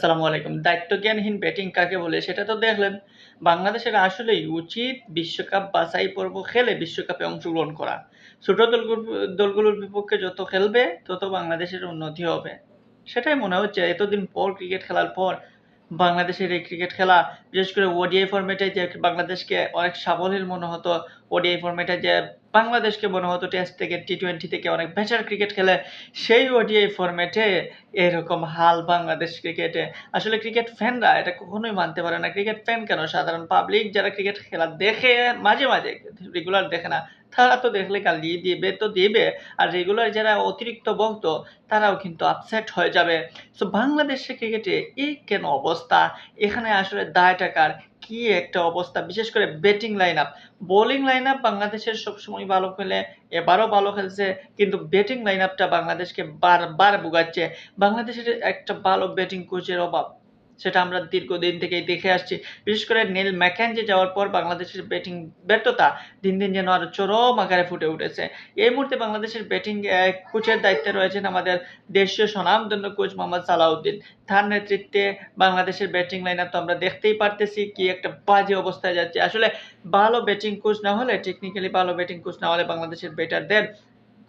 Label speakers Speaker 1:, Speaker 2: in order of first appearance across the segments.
Speaker 1: আসসালামু আলাইকুম। দায়িত্বজ্ঞানহীন ব্যাটিং কাকে বলে সেটা তো দেখলেন। বাংলাদেশের আসলেই উচিত বিশ্বকাপ বাছাই পর্ব খেলে বিশ্বকাপে অংশগ্রহণ করা। ছোট দলগুলো দলগুলোর বিপক্ষে যত খেলবে, তত বাংলাদেশের উন্নতি হবে। সেটাই মনে হচ্ছে। এতদিন পর ক্রিকেট খেলার পর বাংলাদেশের এই ক্রিকেট খেলা, বিশেষ করে ওডিআই ফরম্যাটে যে বাংলাদেশকে অনেক সাবলীল মনে হতো ওডিআই ফরম্যাটে যে বাংলাদেশকে মনে হতো টেস্ট থেকে টি টোয়েন্টি থেকে অনেক বেটার ক্রিকেট খেলে, সেই ওডিআই ফরম্যাটে এরকম হাল বাংলাদেশ ক্রিকেটে আসলে ক্রিকেট ফ্যানরা এটা কখনোই মানতে পারে না। ক্রিকেট ফ্যান কেন? সাধারণ পাবলিক যারা ক্রিকেট খেলা দেখে, মাঝে মাঝে রেগুলার দেখে না, তারা তো দেখলে গালি দিবে তো দিবে। আর রেগুলার যারা অতিরিক্ত ভক্ত, তারাও কিন্তু আপসেট হয়ে যাবে। সো বাংলাদেশের ক্রিকেটে এই কেন অবস্থা? এখানে আসলে দায় টাকার কি একটা অবস্থা? বিশেষ করে batting line up bowling line up বাংলাদেশের সবসময় ভালো খেলে, এবারও ভালো খেলছে, কিন্তু ব্যাটিং লাইন আপটা বাংলাদেশকে বারবার ভুগাচ্ছে। বাংলাদেশের একটা ভালো ব্যাটিং কোচের অভাব। সেটা আমরা দীর্ঘদিন থেকেই দেখে আসছি। বিশেষ করে নীল ম্যাকেনজি যাওয়ার পর বাংলাদেশের ব্যাটিং ব্যর্থতা দিন দিন যেন আরও চরম আকারে ফুটে উঠেছে। এই মুহূর্তে বাংলাদেশের ব্যাটিং কোচের দায়িত্বে রয়েছেন আমাদের দেশীয় স্বনামধন্য কোচ মোহাম্মদ সালাউদ্দিন। তার নেতৃত্বে বাংলাদেশের ব্যাটিং লাইন তো আমরা দেখতেই পারতেছি কি একটা বাজে অবস্থায় যাচ্ছে। আসলে ভালো ব্যাটিং কোচ না হলে, টেকনিক্যালি ভালো ব্যাটিং কোচ না হলে বাংলাদেশের ব্যাটারদের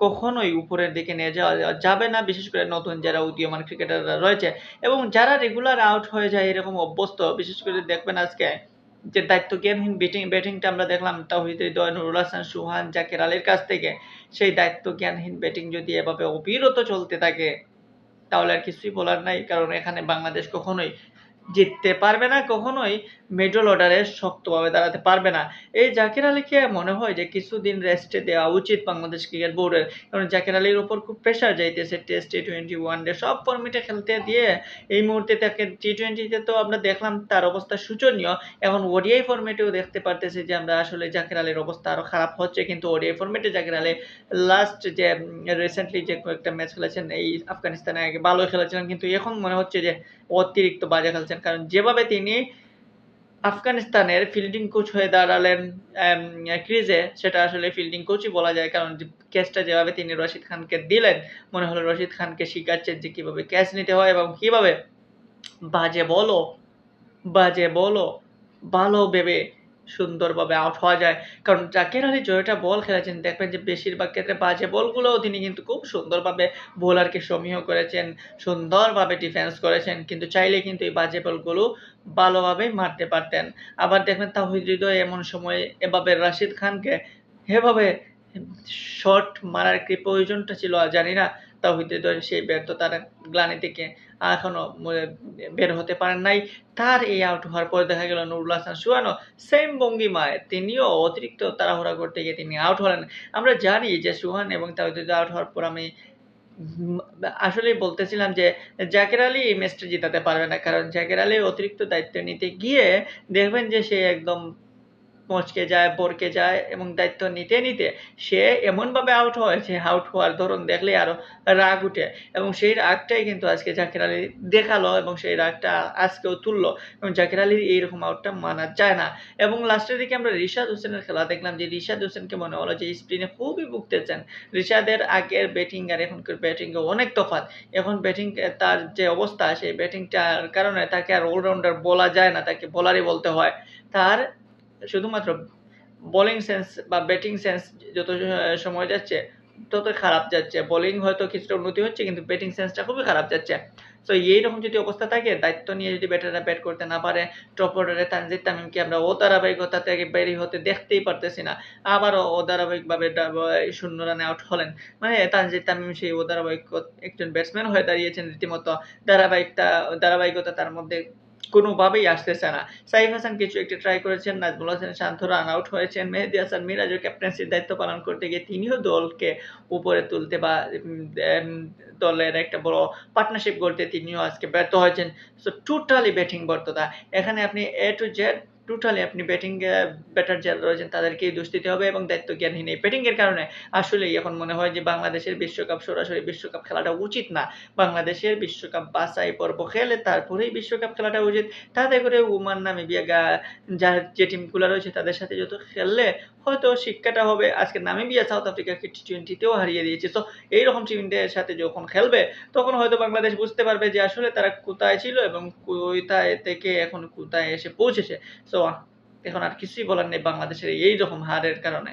Speaker 1: কখনোই উপরের দিকে নিয়ে যাওয়া যাবে না, বিশেষ করে নতুন যারা উদীয়মান ক্রিকেটাররা রয়েছে এবং যারা রেগুলার আউট হয়ে যায় এরকম অভ্যস্ত, বিশেষ করে দেখবেন আজকে যে দায়িত্ব জ্ঞানহীন ব্যাটিং ব্যাটিংটা আমরা দেখলাম তাহিদ হৃদয়, নুরুল হাসান, সুহান, জাকের আলীর কাছ থেকে। সেই দায়িত্ব জ্ঞানহীন ব্যাটিং যদি এভাবে অবিরত চলতে থাকে, তাহলে আর কিছুই বলার নাই, কারণ এখানে বাংলাদেশ কখনোই জিততে পারবে না, কখনোই মিডল অর্ডারে শক্তভাবে দাঁড়াতে পারবে না। এই জাকির আলীকে মনে হয় যে কিছুদিন রেস্টে দেওয়া উচিত বাংলাদেশ ক্রিকেট বোর্ডের কারণ জাকির আলীর উপর খুব প্রেশার যাইতেছে টেস্ট টোয়েন্টি ওয়ান ডে সব ফর্মেটে খেলতে দিয়ে এই মুহূর্তে তাকে টি টোয়েন্টিতে তো আমরা দেখলাম তার অবস্থা শোচনীয় এখন ওডিআই ফর্মেটেও দেখতে পারতেছি যে আমরা আসলে জাকির আলীর অবস্থা আরও খারাপ হচ্ছে। কিন্তু ওডিআই ফর্মেটে জাকির আলী লাস্ট যে রিসেন্টলি যে কয়েকটা ম্যাচ খেলেছেন, এই আফগানিস্তানে আগে ভালো খেলেছিলেন। কিন্তু এখন মনে হচ্ছে যে অতিরিক্ত বাজে খেলছেন কারণ যেভাবে তিনি আফগানিস্তানের ফিল্ডিং কোচ হয়ে দাঁড়ালেন ক্রিজে, সেটা আসলে ফিল্ডিং কোচই বলা যায়। কারণ ক্যাচটা যেভাবে তিনি রশিদ খানকে দিলেন, মনে হলো রশিদ খানকে শিখাচ্ছেন যে কীভাবে ক্যাচ নিতে হয় এবং কীভাবে বাজে বলো বাজে বলো ভালো ভেবে সুন্দরভাবে আউট হওয়া যায়। কারণ জাকির আলী জয়টা বল খেলেছেন, দেখবেন যে বেশিরভাগ ক্ষেত্রে বাজে বলগুলোও তিনি কিন্তু খুব সুন্দরভাবে বোলারকে সমীহ করেছেন, সুন্দরভাবে ডিফেন্স করেছেন, কিন্তু চাইলে কিন্তু এই বাজে বলগুলো ভালোভাবে মারতে পারতেন। আবার দেখবেন তাহিদ হৃদয় এমন সময় এভাবে রাশিদ খানকে এভাবে শট মারার কি প্রয়োজনটা ছিল জানি না। তাহিদ হৃদয় সেই ব্যর্থতার গ্লানি থেকে এখনও বের হতে পারেন নাই। তার এই আউট হওয়ার পরে দেখা গেল নুরুল হাসান সুয়ানো সেম ভঙ্গিমায় তিনিও অতিরিক্ত তাড়াহুড়া করতে গিয়ে তিনি আউট হলেন। আমরা জানি যে সুহান এবং তাহিদ আউট হওয়ার পর আমি আসলে বলতেছিলাম যে জাকের আলী এই ম্যাচটা জিতাতে পারবে না। কারণ জাকের আলী অতিরিক্ত দায়িত্ব নিতে গিয়ে দেখবেন যে সে একদম মচকে যায়, বরকে যায় এবং দায়িত্ব নিতে নিতে সে এমনভাবে আউট হয়েছে আউট হওয়ার ধরন দেখলে আরও রাগ উঠে এবং সেই রাগটাই কিন্তু আজকে জাকির আলী দেখাল এবং সেই রাগটা আজকেও তুললো এবং জাকির আলীর এইরকম আউটটা মানা যায় না। এবং লাস্টের দিকে আমরা রিশাদ হোসেনের খেলা দেখলাম যে রিশাদ হোসেনকে মনে হলো যে স্পিনে খুবই ভুগতেছেন। রিশাদের আগের ব্যাটিং আর এখনকার ব্যাটিংয়ে অনেক তফাৎ। এখন ব্যাটিং তার যে অবস্থা, সেই ব্যাটিংটার কারণে তাকে আর অলরাউন্ডার বলা যায় না, তাকে বলারই বলতে হয়। তার শুধুমাত্র বোলিং সেন্স বা ব্যাটিং সেন্স যত সময় যাচ্ছে, তত খারাপ যাচ্ছে। বোলিং হয়তো কিছুটা উন্নতি হচ্ছে, কিন্তু ব্যাটিং সেন্সটা খুবই খারাপ যাচ্ছে। সো এইরকম যদি অবস্থা থাকে, দায়িত্ব নিয়ে যদি ব্যাটাররা ব্যাট করতে না পারে টপ অর্ডারে তানজিদ তামিমকে আমরা ও ধারাবাহিকতা থেকে বেরিয়ে হতে দেখতেই পারতেছি না। আবারও ও ধারাবাহিকভাবে শূন্য রানে আউট হলেন। মানে তানজিদ তামিম সেই ও ধারাবাহিক একজন ব্যাটসম্যান হয়ে দাঁড়িয়েছেন রীতিমতো। ধারাবাহিকতা ধারাবাহিকতা তার মধ্যে কোনোভাবেই আসতেছে না। সাইফ হাসান কিছু একটি ট্রাই করেছেন, নাজমুল হাসান, শান্ত রান আউট হয়েছেন, মেহেদি হাসান মিরাজও ক্যাপ্টেন্সির দায়িত্ব পালন করতে গিয়ে তিনিও দলকে উপরে তুলতে বা দলের একটা বড় পার্টনারশিপ গড়তে তিনিও আজকে ব্যর্থ হয়েছেন। সো টোটালি ব্যাটিং বর্ততা। এখানে আপনি এ টু জেড টোটালি আপনি ব্যাটিং ব্যাটার যারা রয়েছেন তাদেরকেই দোষ দিতে হবে এবং দায়িত্ব জ্ঞানহীন এই ব্যাটিং এর কারণে আসলেই এখন মনে হয় যে বাংলাদেশের বিশ্বকাপ সরাসরি বিশ্বকাপ খেলাটা উচিত না। বাংলাদেশের বিশ্বকাপ বাছাই পর্ব খেলে তারপরেই বিশ্বকাপ খেলাটা উচিত। তাতে করে ওমান, নামিবিয়া গা যার যে টিমগুলা রয়েছে তাদের সাথে যত খেললে হয়তো শিক্ষাটা হবে। আজকে নামিবিয়া সাউথ আফ্রিকাকে টি টোয়েন্টিতেও হারিয়ে দিয়েছে। সো এইরকম টিমদের সাথে যখন খেলবে তখন হয়তো বাংলাদেশ বুঝতে পারবে যে আসলে তারা কোথায় ছিল এবং কোথায় থেকে এখন কোথায় এসে পৌঁছেছে। সো এখন আর কিছুই বলার নেই বাংলাদেশের এই রকম হারের কারণে।